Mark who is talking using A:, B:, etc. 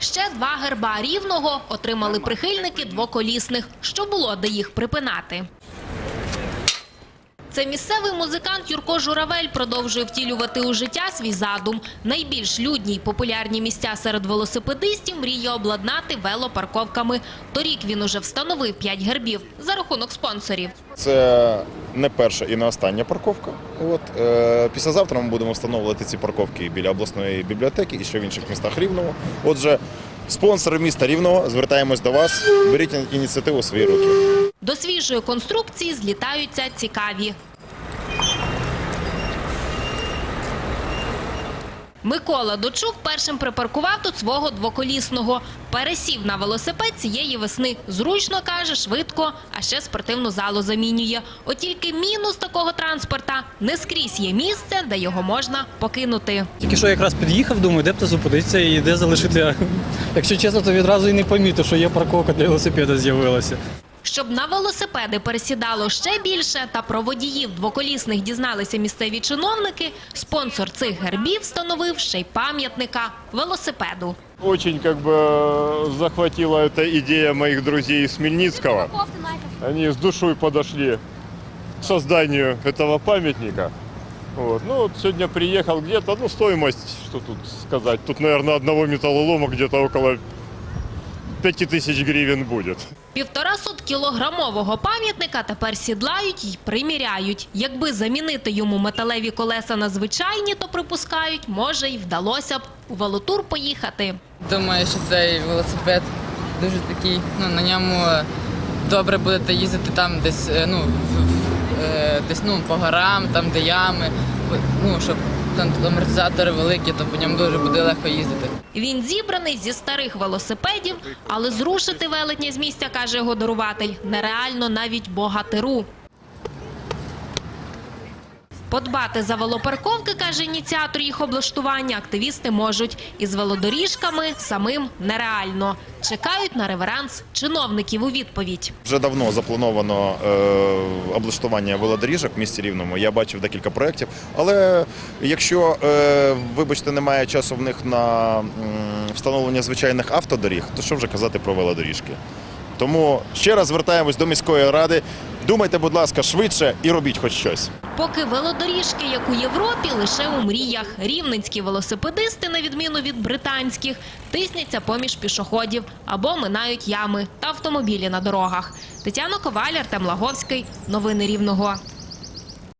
A: Ще два герба рівного отримали прихильники двоколісних, що було де їх припинати. Це місцевий музикант Юрко Журавель продовжує втілювати у життя свій задум. Найбільш людні й популярні місця серед велосипедистів мріє обладнати велопарковками. Торік він уже встановив п'ять гербів за рахунок спонсорів.
B: Це не перша і не остання парковка. От е, післязавтра ми будемо встановлювати ці парковки біля обласної бібліотеки і ще в інших містах Рівного. Отже, спонсори міста Рівного, звертаємось до вас. Беріть ініціативу у свої руки.
A: До свіжої конструкції злітаються цікаві. Микола Дочук першим припаркував тут свого двоколісного. Пересів на велосипед цієї весни. Зручно, каже, швидко, а ще спортивну залу замінює. От тільки мінус такого транспорта – не скрізь є місце, де його можна покинути.
C: Тільки що якраз під'їхав, думаю, де б то зупинитися і де залишити. Якщо чесно, то відразу і не помітив, що є парковка для велосипеда з'явилася.
A: Щоб на велосипеди пересідало ще більше та про водіїв двоколісних дізналися місцеві чиновники, спонсор цих гербів встановив ще й пам'ятника велосипеду.
D: Очень как бы захватила эта идея моих друзей из Хмельницкого. Они с душой подошли к созданию этого памятника. Вот. Ну, вот сегодня приехал где-то, ну, стоимость, что тут сказать, тут, наверное, одного металлолома где-то около 5000 гривен будет.
A: Півтора сот кілограмового пам'ятника тепер сідлають і приміряють. Якби замінити йому металеві колеса на звичайні, то припускають, може й вдалося б у велотур поїхати.
E: Думаю, що цей велосипед дуже такий, ну на ньому добре будете їздити там десь, е, ну, в- в- е, десь ну, по горам, там де ями, ну, щоб там амортизатори великі, то по ньому дуже буде легко їздити.
A: Він зібраний зі старих велосипедів, але зрушити велетня з місця, каже його даруватель, нереально навіть богатиру. Подбати за велопарковки, каже ініціатор їх облаштування, активісти можуть. Із велодоріжками самим нереально. Чекають на реверанс чиновників у відповідь.
B: Вже давно заплановано е, облаштування велодоріжок в місті Рівному. Я бачив декілька проєктів. Але якщо, е, вибачте, немає часу в них на встановлення звичайних автодоріг, то що вже казати про велодоріжки? Тому ще раз звертаємось до міської ради. Думайте, будь ласка, швидше і робіть хоч щось.
A: Поки велодоріжки, як у Європі, лише у мріях. Рівненські велосипедисти, на відміну від британських, тисняться поміж пішоходів або минають ями та автомобілі на дорогах. Тетяна Коваль, Артем Лаговський. Новини Рівного.